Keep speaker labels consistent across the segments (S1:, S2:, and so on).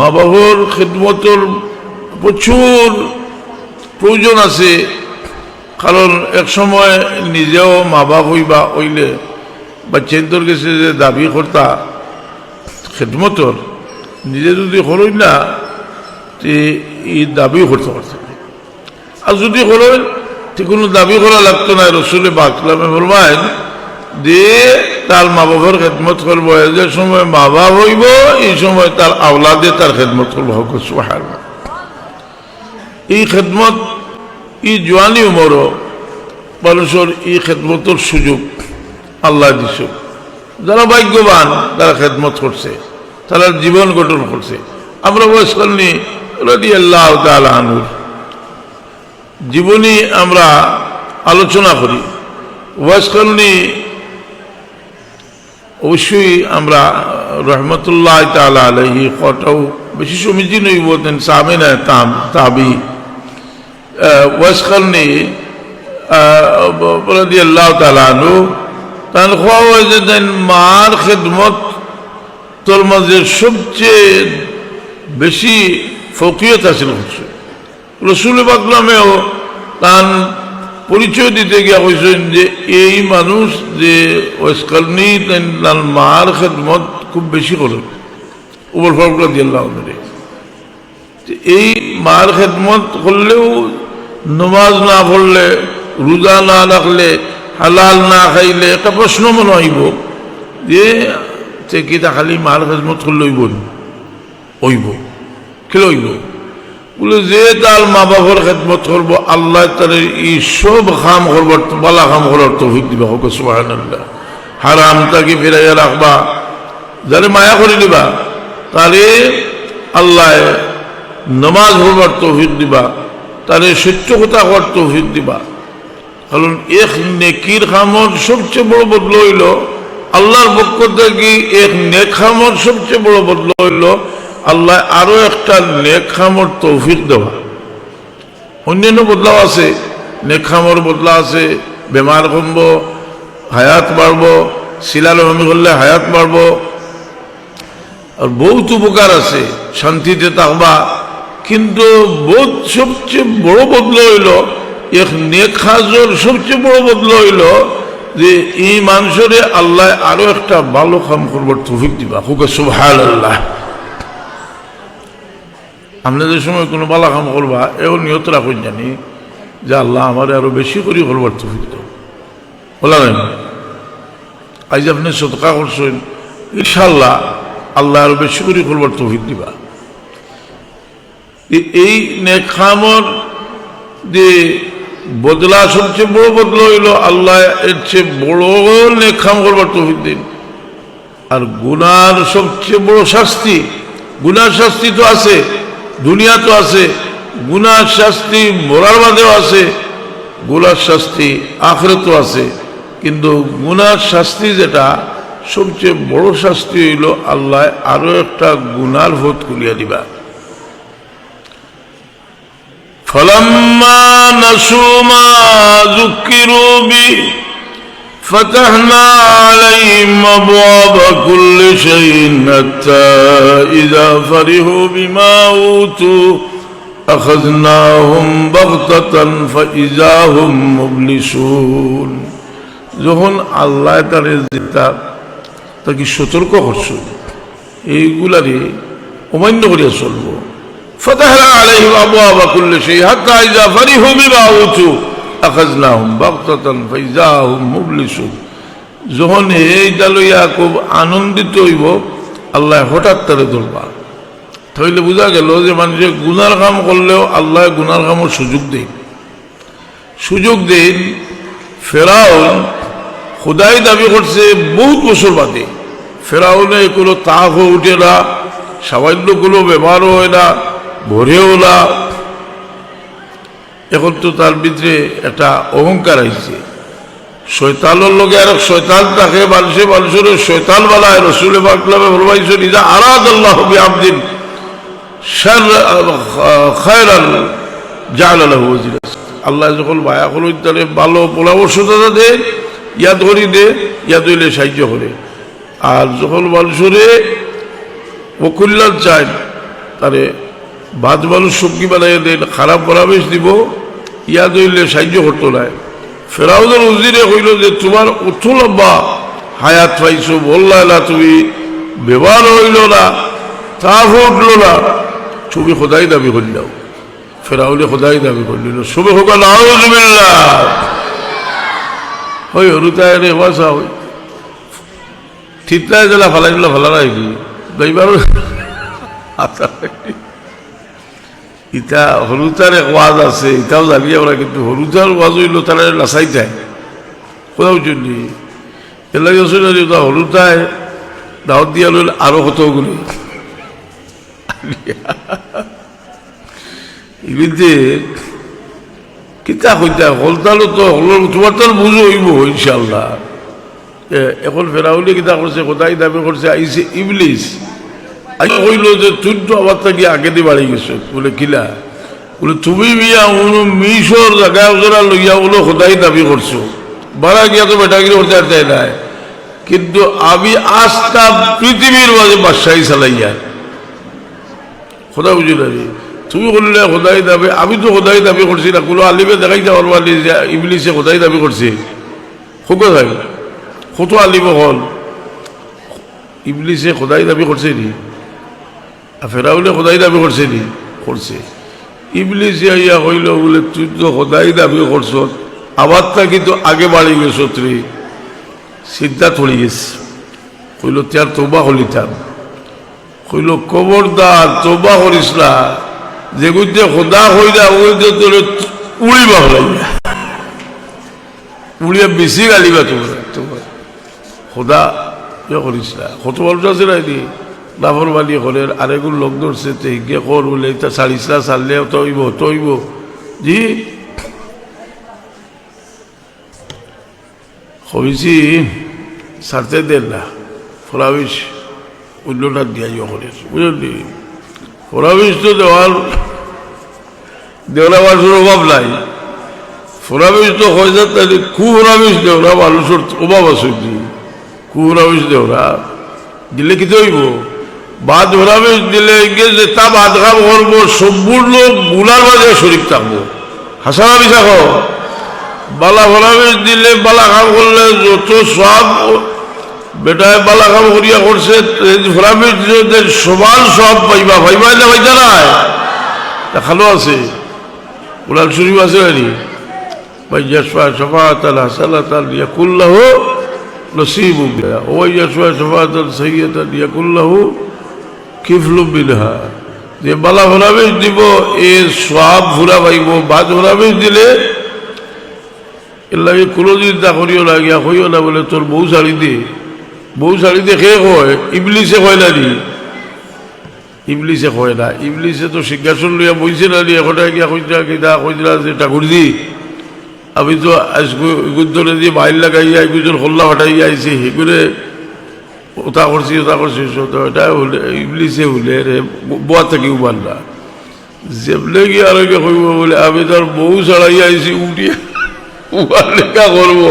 S1: মা বাবার খেদমতর প্রচুর প্রয়োজন আছে। কারণ এক সময় নিজেও মা বাপ হইবা হইলে বা চেন্তর গেছে যে দাবি কর্তা খেদমতর। নিজে যদি হরই না, তে এই দাবি করতে পারত আর যদি হরই তে কোনো দাবি করা লাগতো না। রসুলে বাকলামে ফরমাইন দিয়ে তার মা বাবার খেদমত করব যে সময় মা বাপ হইব, এই সময় তার আওলাদে তার খেদমত করব। হোক সুহার এই খেদমত ই জোয়ানি উমরও মানুষের এই খেদমতর সুযোগ আল্লাহ দিছ যারা ভাগ্যবান, তারা খেদমত করছে, তারা জীবন গঠন করছে। আমরা বয়স করনি রদি আল্লাহ আনুর জীবনী আমরা আলোচনা করি। ওয়াজ করনি অবশ্যই আমরা রহমতুল্লাহ তালা আলহি কটাও বেশি সমীচীন হইব তেন সামিনা তাবি। ওয়াজ করনি রদি আল্লাহ তালা তাহলে খোয়া হয়েছে মার খেদমত, তোর মাঝে সবচেয়ে বেশি ফকিয়ত হচ্ছে। রসুল বাকলামেও তার পরিচয় দিতে গিয়া কইছেন যে এই মানুষ যে ওয়েসকালনি তার মার খেদমত খুব বেশি করল উপর ফলগুলো দিল্লাহ এই মার খেদমত করলেও নমাজ না পড়লে, রোজা না রাখলে, হালাল না খাইলে, একটা প্রশ্ন মনে হইব যে সে খালি মার খেদমত করলে হইব? হইব। খেলে হইব? বলে, যে তার মা বাবার খেদমত করব, আল্লাহ তার এই সব খাম করবার বালা খাম করার তৌফিক দিবা হোক সুবাহান হারাম তাকে ফিরাইয়া রাখবা। যারে মায়া করে দিবা তারে আল্লাহ নমাজ হবার তৌফিক দিবা, তারে সত্য কথা হওয়ার তৌফিক দিবা। কারণ এক নেকির খামর সবচেয়ে বড় বদল হইল, আল্লাহর পক্ষ থেকে এক নেক খামর সবচেয়ে বড় বদল হইল আল্লাহ আরও একটা নেখামর তৌফিক দেওয়া। অন্যান্য বদলাও আছে নেখামর বদলা আছে, বেমার কমব, হায়াত বাড়ব শিলালমি করলে হায়াত বাড়ব। আর বহুত উপকার আছে, শান্তিতে থাকবা। কিন্তু বহুত সবচেয়ে বড় বদল হইল, এক নেখাজর সবচেয়ে বড় বদল হইল যে এই মানুষরে আল্লাহ আরও একটা ভালো কাম করবার তৌফিক দিবা। হুকে সুভাল আল্লাহ আপনাদের সময় কোনো বালা কাম করবা, এও নিয়ত রাখুন জানি যে আল্লাহ আমার আরও বেশি করে করবার তফিক দাও। বলা নাই আজ আপনি সতকা করছেন ইনশাল্লাহ আল্লাহ আরও বেশি করে করবার তফিক দিবা। এই নেখামর যে বদলা সবচেয়ে বড় বদলা হইল, আল্লাহ এর চেয়ে বড় নেখাম করবার তফিক দিন। আর গুনার সবচেয়ে বড় শাস্তি, গুনার শাস্তি তো আছে দুনিয়া তো আছে, গুনার শাস্তি মরার বাদেও আছে, গুলার শাস্তি আখরেতও আছে। কিন্তু গুনার শাস্তি যেটা, সবচেয়ে বড় শাস্তি হইল আল্লাহ আরও একটা গুনার ভোট খুলিয়া দিবা। ফলাম্মা নাসুমা জুকিরুবি فتحنا عليهم أبواب كل شيء حتى إذا فرحوا بما أوتوا أخذناهم بغتة فإذا هم مبلسون যখন আল্লাহ তারে যেটা তাকে সতর্ক করছো এইগুলারে অমান্য করিয়া চলবো فتحنا عليهم أبواب كل شيء حتى إذا فرحوا بما أوتوا আখাজনাহুম যখন এইটা লইয়া খুব আনন্দিত হইব, আল্লাহ হঠাৎ তারে ধরবা। তাহলে বোঝা গেল যে মানুষে গুনার কাম করলেও আল্লাহ গুনার কামের সুযোগ দেন। সুযোগ দেন ফেরাউন, খুদাই দাবি করছে বহুত বছর বাদে। ফেরাউনে কোনো তাক হয়ে উঠে না সামান্যগুলো ব্যবহারও হয় না, ভরেও না এখন তো তার ভিতরে একটা অহংকার আইছে। শৈতালের লগে আর শৈতান থাকে, মানুষে মানুষের শৈতান বালায় রসুল বাকলামে ফরমাইছে নিজা আরাদ আল্লাহ হবি আবদিন আল্লাহ আল্লাহ যখন মায়া করো তাহলে ভালো পরামর্শ দাদা দে ইয়া ধরি দে ইয়া দইলে সাহায্য করে। আর যখন মানুষরে ও চায়, তারে বাদ মানুষ সবজি বানাই দেন, খারাপ পরামর্শ দিব ইয়া দইলে সাহায্য করতো না। ফেরাউদের উজিরে কইল যে, তোমার অত লম্বা, হায়াত পাইছো, বললা, না, তুমি ব্যবহার হইল না, তা উঠল না, তুমি খোদাই দাবি করলাম ফেরাউলে খোদাই দাবি করলিল শুভে হোক নাউজুবিল্লাহ হই হরুতায় রে বাসা হই ঠিকলাই দিলা ফালাই দিলা ফালা নাই কি দইবার ইটা হরুতার এক ওয়াজ আছে ইটাও জানি আমরা কিন্তু হরুতার ওয়াজ হইল তারা লাসাই যায় কোথাও জন্য? এর লাগে হরুতায় দাওয়াত দিয়া লইল, আরও কতগুলি এগুলিতে কিতা কইতা হলতালো তো হল তোমার তো বুঝো হইব ইনশাল্লাহ এখন ফেরাউলি কিতা করছে কোথায় দাবি করছে আইসে ইবলিস। কইল যে তুই তো আমার থেকে আগে দিয়ে বাড়ি গেছো? বলে কিলা বলে, তুমি মিয়া উনো মিশর জায়গায় ওজরা লইয়া বলো, খোদাই দাবি করছ। বাড়া গিয়া তো বেটাগিরি করতে চাই নাই। কিন্তু আমি আজটা পৃথিবীর মাঝে বাদশাহী চালাইয়া। খোদা বুঝি না তুমি বললে খোদাই দাবি, আমি তো খোদাই দাবি করছি না। কোনো আলিমে দেখাই যাওয়ার মানে ইবলিসে খোদাই দাবি করছে। খুব থাক কত আলিম হল। ইবলিসে খোদাই দাবি করছে নি। ফেরাউলে খোদাই দাবি করছে নি? করছে। ইবলিসে ইয়া হইল বলে, তুই তো খোদাই দাবি করছ আবার তা কিন্তু আগে বাড়ি গেছ তুই চিন্তা থড়ি গেছে। কইল তার তোবা হলিতাম কইল কবরদার তোবা করিস না। যে গুজে খোদা হইলা ওইতে তোর উড়িবা হলাইয়া উড়িয়া বেশি গালিবা তোমার। তোমার খোদা ইয়ে করিস না। কত বলতে আছে না এদি নাফর বালি করে আরেগুলো লোক ধরছে, তে হিগে কর বলে ছাড়িস না ছাড়লে তৈব তৈব জি। হয়েছি ছাড়তে দেন না ফলাবিশ অন্যটা দিয়া ইয়ে করে বুঝলি? ফলাবিশ তো দেওয়ার দেওয়া মানুষের অভাব নাই। ফোরাবিশ তো হয়ে যায় তাহলে কুহরাবিশ দেওরা মানুষের অভাব আছে কি কুহরাবিশ দেওরা দিলে কি হইব? বাদ হরাবে দিলে গেছে তা বাদ ঘাম করব সব্বুর লোকগুলার বাজারে শরিক থাকব। হাসানা বিশাখ বালা হরাবে দিলে বালা ঘাম করলে যত সব বেটায় বালা ঘাম করিয়া করছে দিলে সমান সব পাইবা ভাইবা না ভাইতা নাই দেখানো আছে। কোরআন শরীফ আছে নাকি ভাই ইয়াসফা সফাত আল হাসালাত আল ইয়াকুল্লাহ নসিব ওয়াই ইয়াসফা সফাত আল সৈয়দ আল ইয়াকুল্লাহ কিফলু বিলহা। যে বালা ভরাবেশ দিব, এ সব ভুরা পাইব ভাত ভরাবেশ দিলে এর লাগে কোনো চিন্তা করিও না গিয়া হইও না বলে তোর বউ শাড়ি দে। বউ শাড়ি দেখে কয়? ইবলিসে কয় না দি ইবলিসে কয় না। ইবলিসে তো সিংহাসন লইয়া বইছে না নি এখন গিয়া কইতরা কিনা কইতরা যে ঠাকুর দি আমি তো আজ গুদ্ধরে দিয়ে বাইর লাগাইয়া একজন হল্লা ফাটাইয়া আইছি সেগুলো ওটা করছি ওটা করছি এটা হলে ইবলিসে হলে রে, বোয়া থেকে উবার না। যেবলে গিয়ে আর কইব বলে, আমি তোর বউ ছাড়াইয়া আইছি, উঠিয়া উবার করব।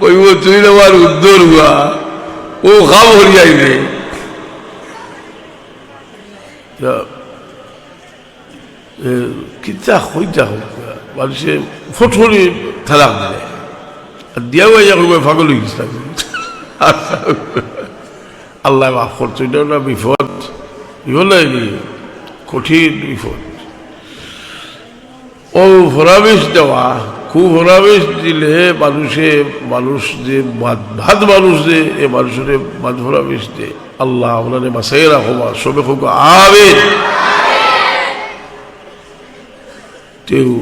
S1: কইব, তুই আমার উদ্দর হুয়া ও খাব হরিয়াই রে কিতা হইতা হোক মানুষে ফটফরি থালাক দিলে। ফাগল হয়ে গেছে আল্লাহ মাফ করতো এটা না বিপদ। নাইনি কঠিন বিপদ। ও ভরাবেশ দেওয়া খুব ভরাবেশ দিলে মানুষে মানুষ যে ভাত মানুষ যে, এ মানুষের বাদ ভরাবেশ দে। আল্লাহ আপনারে বাসাই রাখো বা সবে খুব আবে তেও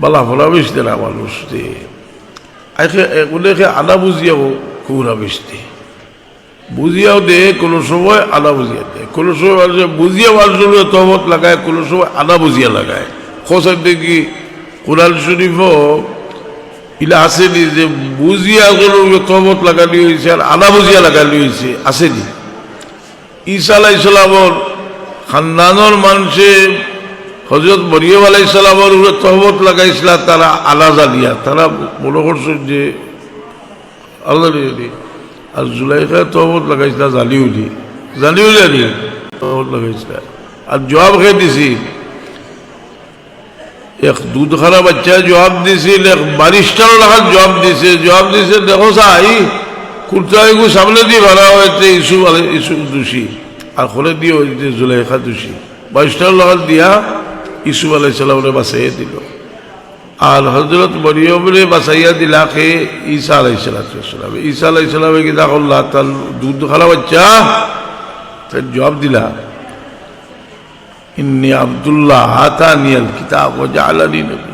S1: বালা ভরাবেশ দে না মানুষ দে। আইকে এগুলোকে আনা বুঝিয়াও খুবরাবেশ দে। বুঝিয়াও দে, কোনো সময় আনা বুঝিয়া দে। কোনো সময় বুঝিয়া মানুষের তহমত লাগায়, কোনো সময় আনা বুঝিয়া লাগায়। খোসার দেখি কোরআন শরীফ ইলা আসেনি যে বুঝিয়া কোনো তহমত লাগানি হয়েছে আর আনা বুঝিয়া লাগানি হয়েছে আসেনি। ঈসা আলাই সালামর খানদানোর মানুষে হজরত মরিয়ম আলাই সালামর উপরে তহমত লাগাইছিল, তারা আলা দিয়া তারা মনে করছে যে জানি। আর জুলাইখা তহমত লাগাইছিল জানিউলি জানিউলি আনি তহমত লাগাইছিল আর জবাব খেয়ে দিছি? এক দুধ খানা বাচ্চা জবাব দিছিল এক বারিস্টার রাখার জবাব দিছে। জবাব দিছে, দেখো সাই কুর্তাইগু সামনে দিয়ে ভাড়া হয়েছে ইসু ইসু দোষী। আর খোলে দিয়ে হয়েছে জুলেখা দোষী। বারিস্টার লাগাল দিয়া ইসু আলাই সালামরে বাঁচাইয়া দিল। আর হজরত মরিয়মরে বাঁচাইয়া দিলাকে ঈসা আলাই সালাম। ঈসা আলাই সালামে কি দেখল্লা তার দুধ খানা বাচ্চা, তার জবাব দিলা, ইন্নি আব্দুল্লাহ আতানিয়াল কিতাব ও জালানি নবী।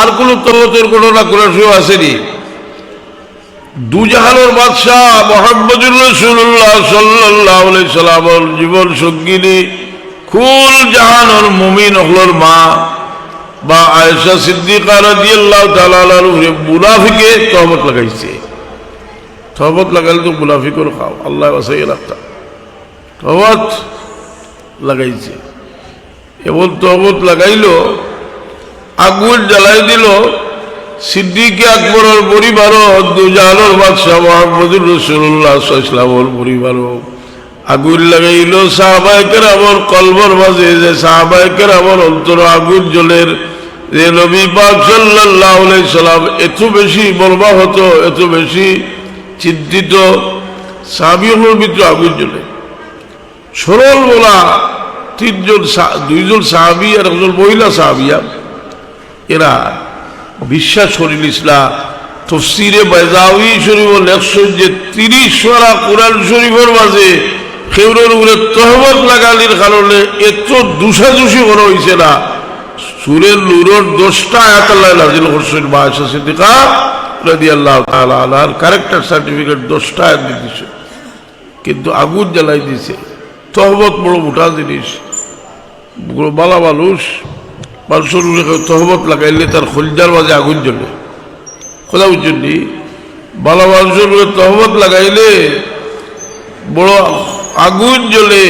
S1: আর কোন তরতের ঘটনা কোরআন আসেনি। দুজাহানের বাদশাহ মোহাম্মদুর রসুল্লাহ সাল্লাহ সাল্লামর জীবন সঙ্গিনী, কুল জাহানোর মুমিন হলর মা বা আয়েশা সিদ্দিকা রাদিয়াল্লাহু তাআলার উপরে মুনাফিকে তহমত লাগাইছে। তহমত লাগাইলে তো মুনাফিকর খাও আল্লাহ বাসাই রাখতা তহমত লাগাইছে। এমন তহমত লাগাইল, আগুন জ্বালাই দিল, সিদ্দিকে আকবরের পরিবারও দুজাহানোর বাদশাহ মোহাম্মদুর রসুল্লাহ ইসলামর পরিবারও। আগুন লাগাইল সাহাবাহিকের আমার কলবর মাঝে যে সাহাবাহিকের আমার অন্তর আগুন জলের যে নবী পাক সাল্লাহ সাল্লাম এত বেশি বলবা এত বেশি চিন্তিত। সাহাবিহর ভিতরে আগুন জ্বলে সরল বলা তিনজন দুইজন সাহাবি আর একজন মহিলা সাহাবিয়া এরা বিশ্বাস করিল ইসলাম। তফসিরে বেজাউই শরীফ লেখছেন যে তিরিশ সোয়া কোরআন শরীফের মাঝে উপরে তহমত লাগালির কারণে এত দুষাদুষি করা হয়েছে না। সুরের লুরোর দোষটা আয়াত আল্লাহ নাজিল বাদশা সিদ্দিকা আল্লাহ সার্টিফিকেট দোষটা কিন্তু আগুন জ্বালাই দিছে তহমত বড় মোটা জিনিস। বালা মানুষ। মানুষের তহমত লাগাইলে তার খলজার মাঝে আগুন জ্বলে। কথা বুঝছেন বালা মানুষের তহমত লাগাইলে বড় আগুন জ্বলে।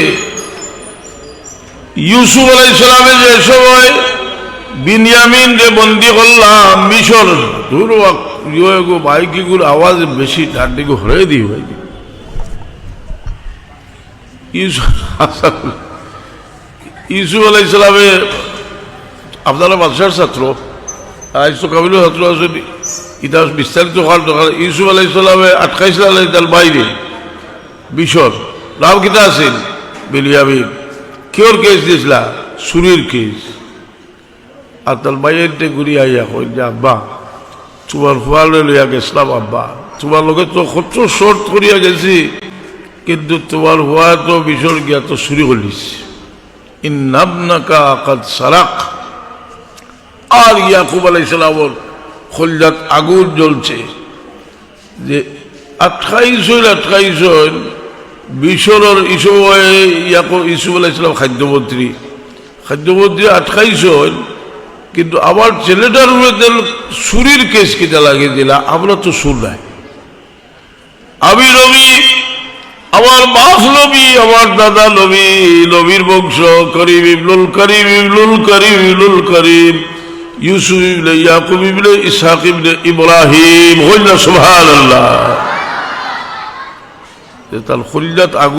S1: ইউসুফ আলাই সালামে যে সময় বিনিয়ামিন যে বন্দি করলাম, মিশর দূর গো, বাইকিগুর আওয়াজ বেশি তার দিকে হরে দিই। ভাই ইউসুফ আলাই সালামে আপনারা বাদশার ছাত্র আজ তো কাবিল ছাত্র আছে, ইতিহাস বিস্তারিত হওয়ার দরকার। ইউসুফ আলাই সালামে আটকাইছিল আলাই তার বাইরে বিশর নাম কিতা আছেন বিলিয়ামিন কিয়র কেস দিয়েছিলা? সুরির কেস। আর তার বাইরে ঘুরি আইয়া কই যে, আব্বা, তোমার ফুয়ালে লইয়া গেছিলাম, আব্বা। তোমার লোকে তো কত শর্ট করিয়া গেছি, কিন্তু তোমার হুয়া তো বিশর গিয়া তো চুরি করিস ইন্নাবনাকা কাদ সারাক। আর ইয়াকুব আলাইসালামর খলজাত আগুন জ্বলছে যে আটকাইশ হইল বিশরের ইসব ইয়াকুব, ইসুফ আলাইসালাম খাদ্যমন্ত্রী খাদ্যমন্ত্রী আটকাইশ হইল। কিন্তু আমার ছেলেটার উপরে সুরির কেস কেটে লাগিয়ে দিলা, আমরা তো সুর নাই। আমি নবী, আমার বাস নবী, আমার দাদা নবী, নবীর বংশ, করিম ইবনুল করিম ইবনুল করিম ইবনুল করিম, ইউসুফ ইবনে ইয়াকুব ইবনে ইসহাক ইবনে ইব্রাহিম, হইল সুবহানাল্লাহ। তার খুলজাত আগুন